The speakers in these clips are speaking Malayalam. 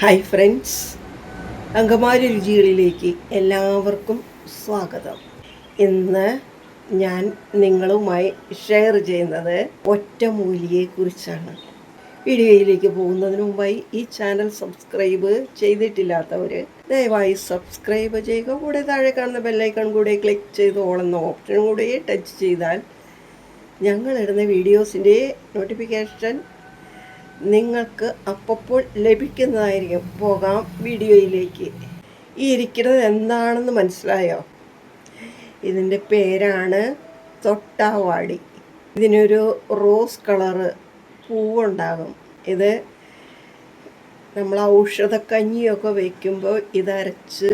ഹായ് ഫ്രണ്ട്സ് അങ്കമാലി രുചികളിലേക്ക് എല്ലാവർക്കും സ്വാഗതം. ഇന്ന് ഞാൻ നിങ്ങളുമായി ഷെയർ ചെയ്യുന്നത് ഒറ്റമൂലിയെക്കുറിച്ചാണ് വീഡിയോയിലേക്ക് പോകുന്നതിന് മുമ്പായി ഈ ചാനൽ സബ്സ്ക്രൈബ് ചെയ്തിട്ടില്ലാത്തവർ ദയവായി സബ്സ്ക്രൈബ് ചെയ്യുക. കൂടെ താഴെ കാണുന്ന ബെല്ലൈക്കൺ കൂടെ ക്ലിക്ക് ചെയ്ത് ഓളെന്ന ഓപ്ഷൻ കൂടെ ടച്ച് ചെയ്താൽ ഞങ്ങളിടുന്ന വീഡിയോസിന്റെ നോട്ടിഫിക്കേഷൻ നിങ്ങൾക്ക് അപ്പോൾ ലഭിക്കുന്നതായിരിക്കും. പോകാം വീഡിയോയിലേക്ക്. ഈ ഇരിക്കുന്നത് എന്താണെന്ന് മനസ്സിലായോ? ഇതിന്റെ പേരാണ് തൊട്ടാവാടി. ഇതിനൊരു റോസ് കളറ് പൂവുണ്ടാകും. ഇത് നമ്മൾ ഔഷധ ഔഷധക്കഞ്ഞിയൊക്കെ വയ്ക്കുമ്പോൾ ഇതരച്ച്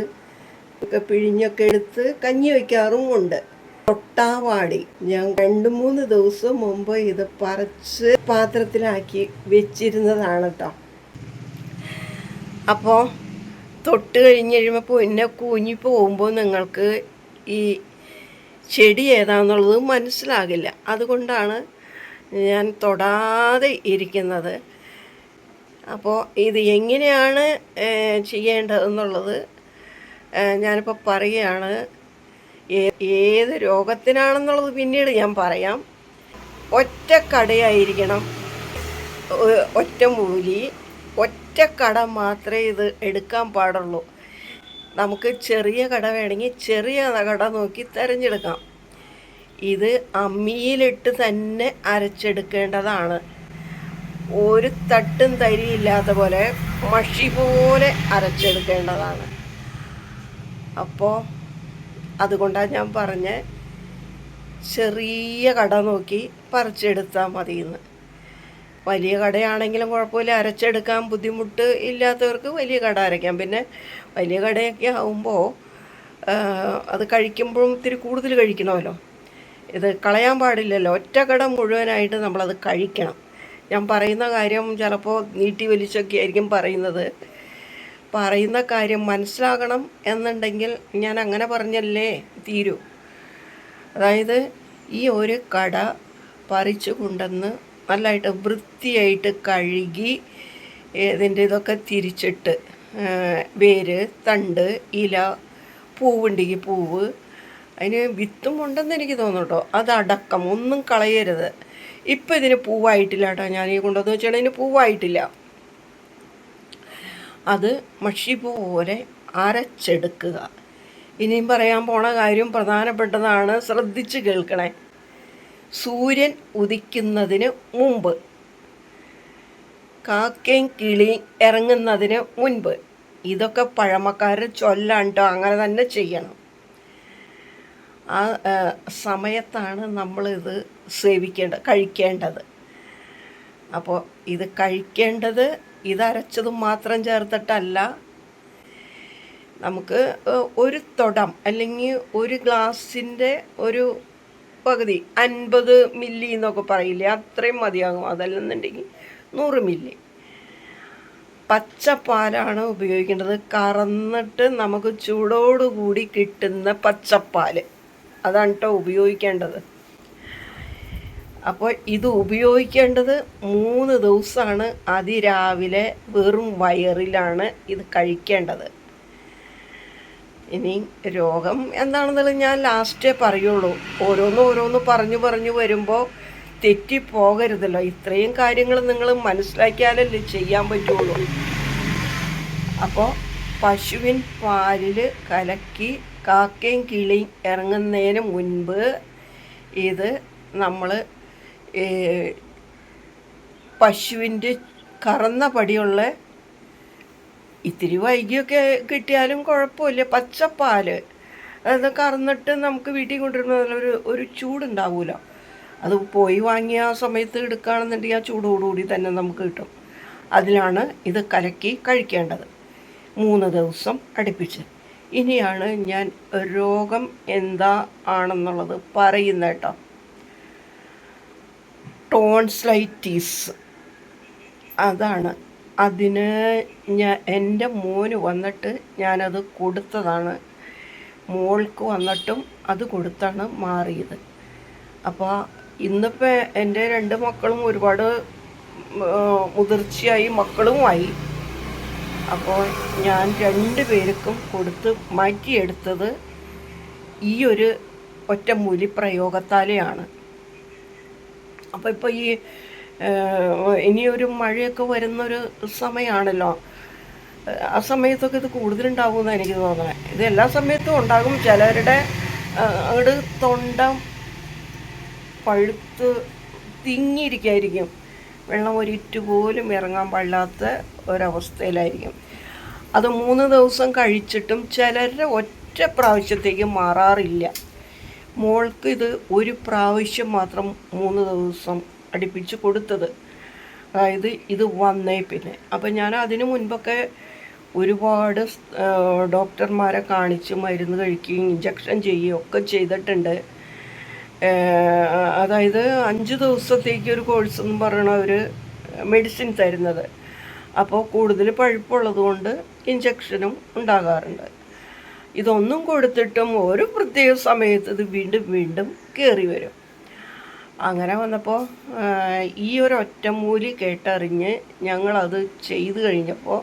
ഒക്കെ പിഴിഞ്ഞൊക്കെ എടുത്ത് കഞ്ഞി വയ്ക്കാറും ഉണ്ട് തൊട്ടാവാടി ഞാൻ രണ്ട് മൂന്ന് ദിവസം മുമ്പ് ഇത് പറിച്ച് പാത്രത്തിലാക്കി വെച്ചിരുന്നതാണ് കേട്ടോ അപ്പോൾ തൊട്ട് കഴിഞ്ഞ് കഴിയുമ്പോൾ പിന്നെ കൂഞ്ഞി പോകുമ്പോൾ നിങ്ങൾക്ക് ഈ ചെടി ഏതാന്നുള്ളത് മനസ്സിലാകില്ല. അതുകൊണ്ടാണ് ഞാൻ തൊടാതെ ഇരിക്കുന്നത്. അപ്പോൾ ഇത് എങ്ങനെയാണ് ചെയ്യേണ്ടതെന്നുള്ളത് ഞാനിപ്പോൾ പറയുകയാണ്. ഏത് രോഗത്തിനാണെന്നുള്ളത് പിന്നീട് ഞാൻ പറയാം. ഒറ്റക്കടയായിരിക്കണം ഒറ്റ മൂലി ഒറ്റ കട മാത്രമേ ഇത് എടുക്കാൻ പാടുള്ളൂ. നമുക്ക് ചെറിയ കട വേണമെങ്കിൽ ചെറിയ കട നോക്കി തിരഞ്ഞെടുക്കാം. ഇത് അമ്മിയിലിട്ട് തന്നെ അരച്ചെടുക്കേണ്ടതാണ്. ഒരു തട്ടും തരിയില്ലാത്ത പോലെ മഷി പോലെ അരച്ചെടുക്കേണ്ടതാണ്. അപ്പോൾ അതുകൊണ്ടാണ് ഞാൻ പറഞ്ഞ ചെറിയ കട നോക്കി പറിച്ചെടുത്താൽ മതിയെന്ന്. വലിയ കടയാണെങ്കിലും കുഴപ്പമില്ല. അരച്ചെടുക്കാൻ ബുദ്ധിമുട്ട് ഇല്ലാത്തവർക്ക് വലിയ കട അരയ്ക്കാം. പിന്നെ വലിയ കടയൊക്കെ ആകുമ്പോൾ അത് കഴിക്കുമ്പോഴും ഇത്തിരി കൂടുതൽ കഴിക്കണമല്ലോ. ഇത് കളയാൻ പാടില്ലല്ലോ. ഒറ്റ കട മുഴുവനായിട്ട് നമ്മളത് കഴിക്കണം. ഞാൻ പറയുന്ന കാര്യം ചിലപ്പോൾ നീട്ടി വലിച്ചൊക്കെ ആയിരിക്കും പറയുന്നത്. പറയുന്ന കാര്യം മനസ്സിലാകണം എന്നുണ്ടെങ്കിൽ ഞാൻ അങ്ങനെ പറഞ്ഞല്ലേ? തീരൂ. അതായത് ഈ ഒരു കട പറിച്ചു കൊണ്ടുവന്ന് നല്ലതായിട്ട് വൃത്തിയായിട്ട് കഴുകി ഇതിന്റെ ഇതൊക്കെ തിരിച്ചിട്ട് വേര് തണ്ട് ഇല പൂവുണ്ടെങ്കിൽ പൂവ്. അതിന് വിത്തും ഉണ്ടെന്ന് എനിക്ക് തോന്നുന്നു അതടക്കം ഒന്നും കളയരുത്. ഇപ്പം ഇതിന് പൂവായിട്ടില്ല കേട്ടോ. ഞാൻ ഈ കൊണ്ടുവന്ന് വെച്ചാൽ ഇതിന് പൂവായിട്ടില്ല. അത് മഷി പോലെ അരച്ചെടുക്കുക. ഇനിയും പറയാൻ പോണ കാര്യം പ്രധാനപ്പെട്ടതാണ്. ശ്രദ്ധിച്ച് കേൾക്കണേ. സൂര്യൻ ഉദിക്കുന്നതിന് മുമ്പ്. കാക്കയും കിളിയും ഇറങ്ങുന്നതിന് മുൻപ്. ഇതൊക്കെ പഴമക്കാർ ചൊല്ലാണ്ടോ അങ്ങനെ തന്നെ ചെയ്യണം. ആ സമയത്താണ് നമ്മളിത് സേവിക്കേണ്ടത് കഴിക്കേണ്ടത്. അപ്പോൾ ഇത് കഴിക്കേണ്ടത് ഇതരച്ചതും മാത്രം ചേർത്തിട്ടല്ല. നമുക്ക് ഒരു തുടം അല്ലെങ്കിൽ ഒരു ഗ്ലാസിന്റെ ഒരു പകുതി അൻപത് മില്ലി എന്നൊക്കെ പറയില്ലേ അത്രയും മതിയാകും. അതല്ലെന്നുണ്ടെങ്കിൽ നൂറ് മില്ലി. പച്ചപ്പാലാണ് ഉപയോഗിക്കേണ്ടത്. കറന്നിട്ട് നമുക്ക് ചൂടോടുകൂടി കിട്ടുന്ന പച്ചപ്പാൽ അതാണ് കേട്ടോ ഉപയോഗിക്കേണ്ടത്. അപ്പോൾ ഇത് ഉപയോഗിക്കേണ്ടത് മൂന്ന് ദിവസമാണ്. അതിരാവിലെ വെറും വയറിലാണ് ഇത് കഴിക്കേണ്ടത്. ഇനി രോഗം എന്താണെന്നുള്ളത് ഞാൻ ലാസ്റ്റേ പറയുള്ളൂ. ഓരോന്ന് ഓരോന്ന് പറഞ്ഞു പറഞ്ഞു വരുമ്പോൾ തെറ്റിപ്പോകരുതല്ലോ ഇത്രയും കാര്യങ്ങൾ നിങ്ങൾ മനസ്സിലാക്കിയാലല്ലേ ചെയ്യാൻ പറ്റുള്ളൂ. അപ്പോൾ പശുവിൻ പാലിൽ കലക്കി കാക്കയും കിളിയും ഇറങ്ങുന്നതിന് മുൻപ് ഇത് നമ്മൾ പശുവിന്റെ കറന്ന പടിയുള്ള ഇത്തിരി വൈകിയൊക്കെ കിട്ടിയാലും കുഴപ്പമില്ല. പച്ചപ്പാൽ അത് കറന്നിട്ട് നമുക്ക് വീട്ടിൽ കൊണ്ടുവരുമ്പോൾ ഒരു ഒരു ചൂടുണ്ടാവില്ല അത് പോയി വാങ്ങിയ ആ സമയത്ത് എടുക്കുകയാണെന്നുണ്ടെങ്കിൽ ആ ചൂടോടുകൂടി തന്നെ നമുക്ക് കിട്ടും. അതിലാണ് ഇത് കലക്കി കഴിക്കേണ്ടത്. മൂന്ന് ദിവസം അടുപ്പിച്ച്. ഇനിയാണ് ഞാൻ രോഗം എന്താ ആണെന്നുള്ളത് പറയുന്നത് കേട്ടോ. ടോൺസ്ലൈറ്റീസ് അതാണ്. അതിന് ഞാൻ എന്റെ മോന് വന്നിട്ട് ഞാനത് കൊടുത്തതാണ്. മോൾക്ക് വന്നിട്ടും അത് കൊടുത്താണ് മാറിയത്. അപ്പോൾ ഇന്നിപ്പോൾ എന്റെ രണ്ട് മക്കളും ഒരുപാട് മുതിർച്ചയായി മക്കളുമായി. അപ്പോൾ ഞാൻ രണ്ട് പേർക്കും കൊടുത്ത് മാറ്റിയെടുത്തത് ഈ ഒരു ഒറ്റമൂലി പ്രയോഗത്താലെയാണ്. അപ്പോൾ ഇപ്പോൾ ഈ ഇനിയൊരു മഴയൊക്കെ വരുന്നൊരു സമയമാണല്ലോ ആ സമയത്തൊക്കെ ഇത് കൂടുതലുണ്ടാകുമെന്നാണ് എനിക്ക് തോന്നുന്നത് ഇത് എല്ലാ സമയത്തും ഉണ്ടാകും. ചിലരുടെ അങ്ങോട്ട് തൊണ്ട പഴുത്ത് തിങ്ങിയിരിക്കായിരിക്കും. വെള്ളം ഒരിറ്റു പോലും ഇറങ്ങാൻ പാടില്ലാത്ത ഒരവസ്ഥയിലായിരിക്കും. അത് മൂന്ന് ദിവസം കഴിച്ചിട്ടും ചിലരുടെ ഒറ്റ പ്രാവശ്യത്തേക്ക് മാറാറില്ല. മോൾക്ക് ഇത് ഒരു പ്രാവശ്യം മാത്രം മൂന്ന് ദിവസം അടുപ്പിച്ച് കൊടുത്തത്. അതായത് ഇത് വന്നേ പിന്നെ. അപ്പം ഞാൻ അതിനു മുൻപൊക്കെ ഒരുപാട് ഡോക്ടർമാരെ കാണിച്ച് മരുന്ന് കഴിക്കുകയും ഇഞ്ചക്ഷൻ ചെയ്യുകയും ഒക്കെ ചെയ്തിട്ടുണ്ട്. അതായത് അഞ്ച് ദിവസത്തേക്ക് ഒരു കോഴ്സ് എന്ന് പറയണ ഒരു മെഡിസിൻ തരുന്നത്. അപ്പോൾ കൂടുതൽ പഴുപ്പുള്ളത് കൊണ്ട് ഇഞ്ചക്ഷനും ഉണ്ടാകാറുണ്ട്. ഇതൊന്നും കൊടുത്തിട്ടും ഒരു പ്രത്യേക സമയത്ത് ഇത് വീണ്ടും വീണ്ടും കയറി വരും. അങ്ങനെ വന്നപ്പോൾ ഈ ഒരു ഒറ്റമൂലി കേട്ടറിഞ്ഞ് ഞങ്ങളത് ചെയ്തു കഴിഞ്ഞപ്പോൾ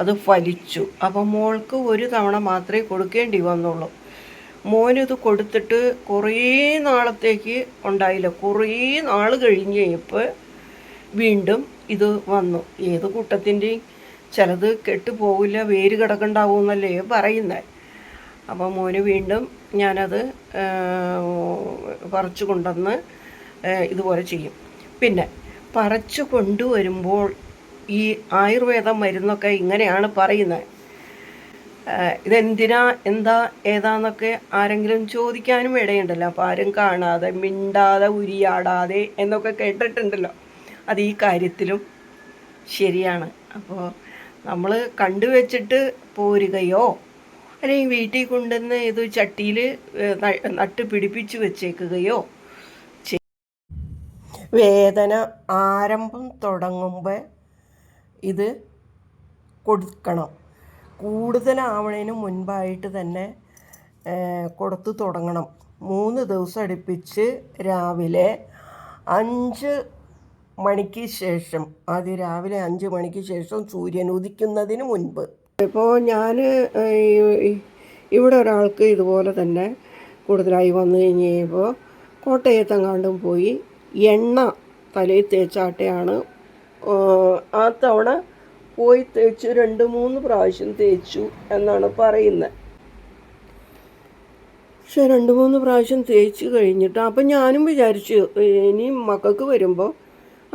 അത് ഫലിച്ചു. അപ്പോൾ മോൾക്ക് ഒരു തവണ മാത്രമേ കൊടുക്കേണ്ടി വന്നുള്ളൂ. മോനിത് കൊടുത്തിട്ട് കുറേ നാളത്തേക്ക് ഉണ്ടായില്ല. കുറേ നാൾ കഴിഞ്ഞ് കഴിഞ്ഞപ്പോൾ വീണ്ടും ഇത് വന്നു. ഏത് കൂട്ടത്തിന്റെയും ചിലത് കെട്ടുപോകില്ല വേര് കിടക്കണ്ടാവും എന്നല്ലേ പറയുന്നത് അപ്പോൾ മോന് വീണ്ടും ഞാനത് പറിച്ചു കൊണ്ടുവന്ന് ഇതുപോലെ ചെയ്യും. പിന്നെ പറിച്ചു കൊണ്ടുവരുമ്പോൾ ഈ ആയുർവേദ മരുന്നൊക്കെ ഇങ്ങനെയാണ് പറയുന്നത് ഇതെന്തിനാ എന്താ ഏതാന്നൊക്കെ ആരെങ്കിലും ചോദിക്കാനും ഇടയുണ്ടല്ലോ. അപ്പോൾ ആരും കാണാതെ മിണ്ടാതെ ഉരിയാടാതെ എന്നൊക്കെ കേട്ടിട്ടുണ്ടല്ലോ. അത് ഈ കാര്യത്തിലും ശരിയാണ്. അപ്പോൾ നമ്മൾ കണ്ടുവച്ചിട്ട് പോരുകയോ അല്ലെങ്കിൽ വീട്ടിൽ കൊണ്ടുവന്ന് ഇത് ചട്ടിയിൽ നട്ട് പിടിപ്പിച്ച് വെച്ചേക്കുകയോ വേദന ആരംഭം തുടങ്ങുമ്പോൾ ഇത് കൊടുക്കണം. കൂടുതലാവണതിന് മുൻപായിട്ട് തന്നെ കൊടുത്തു തുടങ്ങണം. മൂന്ന് ദിവസം അടുപ്പിച്ച് രാവിലെ അഞ്ച് മണിക്ക് ശേഷം അത് രാവിലെ അഞ്ച് മണിക്ക് ശേഷം സൂര്യൻ ഉദിക്കുന്നതിന് മുൻപ്. ഇപ്പോൾ ഞാൻ ഇവിടെ ഒരാൾക്ക് ഇതുപോലെ തന്നെ കൂടുതലായി വന്നു കഴിഞ്ഞ് കഴിയുമ്പോൾ കോട്ടയത്തെങ്ങാണ്ടും പോയി എണ്ണ തലയിൽ തേച്ചാട്ടയാണ് ആ തവണ പോയി തേച്ചു രണ്ട് മൂന്ന് പ്രാവശ്യം തേച്ചു എന്നാണ് പറയുന്നത് പക്ഷെ രണ്ട് മൂന്ന് പ്രാവശ്യം തേച്ച് കഴിഞ്ഞിട്ട് അപ്പം ഞാനും വിചാരിച്ചു ഇനി മക്കൾക്ക് വരുമ്പോൾ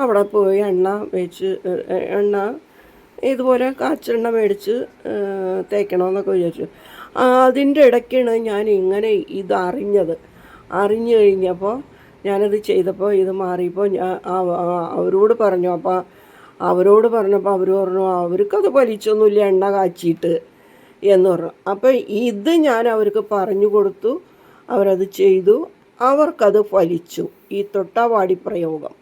അവിടെ പോയി എണ്ണ വെച്ച് എണ്ണ ഇതുപോലെ കാച്ചെണ്ണ മേടിച്ച് തേക്കണമെന്നൊക്കെ വിചാരിച്ചു. അതിന്റെ ഇടയ്ക്കാണ് ഞാൻ ഇങ്ങനെ ഇതറിഞ്ഞത് അറിഞ്ഞു കഴിഞ്ഞപ്പോൾ ഞാനത് ചെയ്തപ്പോൾ ഇത് മാറിയപ്പോൾ ഞാൻ അവരോട് പറഞ്ഞു അപ്പോൾ അവരോട് പറഞ്ഞപ്പോൾ അവർ പറഞ്ഞു അവർക്കത് വലിച്ചൊന്നുമില്ല എണ്ണ കാച്ചിട്ട് എന്ന് പറഞ്ഞു. അപ്പം ഇത് ഞാൻ അവർക്ക് പറഞ്ഞു കൊടുത്തു അവരത് ചെയ്തു അവർക്കത് ഫലിച്ചു. ഈ തൊട്ടാവാടി പ്രയോഗം.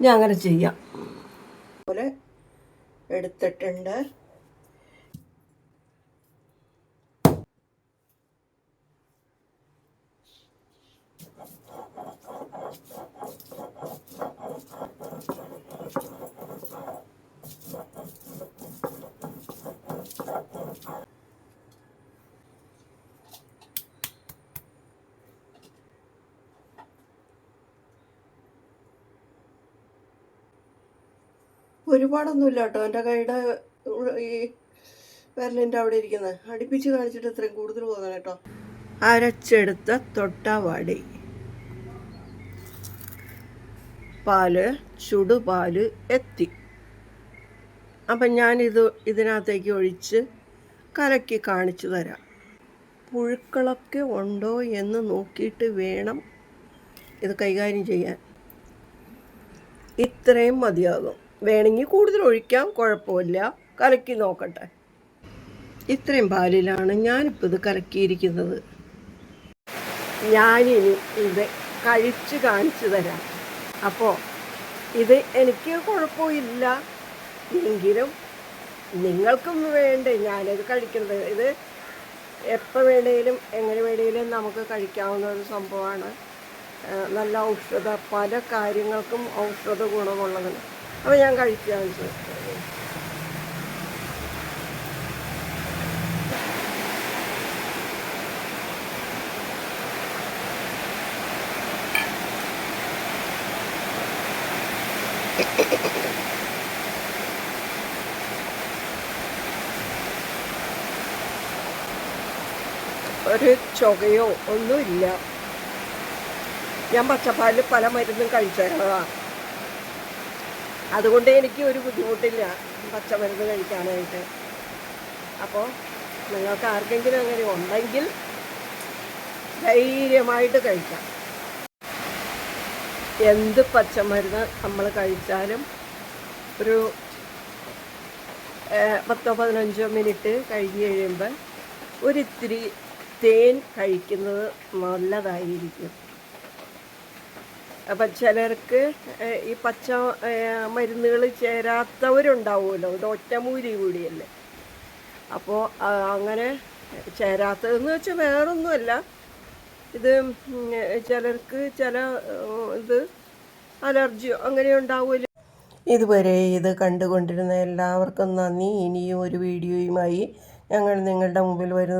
ഞാൻ അങ്ങനെ ചെയ്യാം. പോലെ എടുത്തിട്ടുണ്ട്. ഒരുപാടൊന്നുമില്ല കേട്ടോ എന്റെ കൈയുടെ ഈ വിരലിന്റെ അവിടെ ഇരിക്കുന്നത് അടുപ്പിച്ച് കാണിച്ചിട്ട് ഇത്രയും കൂടുതൽ പോകുന്നത് കേട്ടോ. അരച്ചെടുത്ത തൊട്ടാവാടി. പാൽ ചുടുപാൽ എത്തി. അപ്പം ഞാനിത് ഇതിനകത്തേക്ക് ഒഴിച്ച് കലക്കി കാണിച്ചു തരാം. പുഴുക്കളൊക്കെ ഉണ്ടോ എന്ന് നോക്കിയിട്ട് വേണം ഇത് കൈകാര്യം ചെയ്യാൻ. ഇത്രയും മതിയാകും. വേണമെങ്കിൽ കൂടുതൽ ഒഴിക്കാം കുഴപ്പമില്ല. കലക്കി നോക്കട്ടെ. ഇത്രയും പാലിലാണ് ഞാനിപ്പോൾ ഇത് കലക്കിയിരിക്കുന്നത്. ഞാനിനി ഇത് കഴിച്ച് കാണിച്ചു തരാം. അപ്പോൾ ഇത് എനിക്ക് കുഴപ്പമില്ല. എങ്കിലും നിങ്ങൾക്കും വേണ്ടേ ഞാനിത് കഴിക്കുന്നത്. ഇത് എപ്പോൾ വേണേലും എങ്ങനെ വേണേലും നമുക്ക് കഴിക്കാവുന്ന ഒരു സംഭവമാണ്. നല്ല ഔഷധ പല കാര്യങ്ങൾക്കും ഔഷധ ഗുണമുള്ളതാണ് അപ്പോൾ ഞാൻ കഴിക്കാൻ ഒരു ചുകയോ ഒന്നുമില്ല. ഞാൻ പച്ചപ്പാലിൽ പല മരുന്നും കഴിച്ചേക്കണതാ അതുകൊണ്ട് എനിക്ക് ഒരു ബുദ്ധിമുട്ടില്ല. പച്ചമരുന്ന് കഴിക്കാനായിട്ട്. അപ്പോൾ നിങ്ങൾക്ക് ആർക്കെങ്കിലും അങ്ങനെ ഉണ്ടെങ്കിൽ ധൈര്യമായിട്ട് കഴിക്കാം. എന്ത് പച്ചമരുന്ന് നമ്മൾ കഴിച്ചാലും ഒരു പത്തോ പതിനഞ്ചോ മിനിറ്റ് കഴിഞ്ഞ് കഴിയുമ്പോൾ ഒരിത്തിരി തേൻ കഴിക്കുന്നത് നല്ലതായിരിക്കും. അപ്പം ചിലർക്ക് ഈ പച്ച മരുന്നുകൾ ചേരാത്തവരുണ്ടാവുമല്ലോ. ഇത് ഒറ്റമൂലി കൂടിയല്ലേ. അപ്പോൾ അങ്ങനെ ചേരാത്തതെന്ന് വെച്ചാൽ വേറൊന്നുമല്ല. ഇത് ചിലർക്ക് ചില ഇത് അലർജിയോ അങ്ങനെ ഉണ്ടാവുമല്ലോ. ഇതുവരെ ഇത് കണ്ടുകൊണ്ടിരുന്ന എല്ലാവർക്കും നന്ദി. ഇനിയും ഒരു വീഡിയോയുമായി ഞങ്ങൾ നിങ്ങളുടെ മുമ്പിൽ വരുന്നത്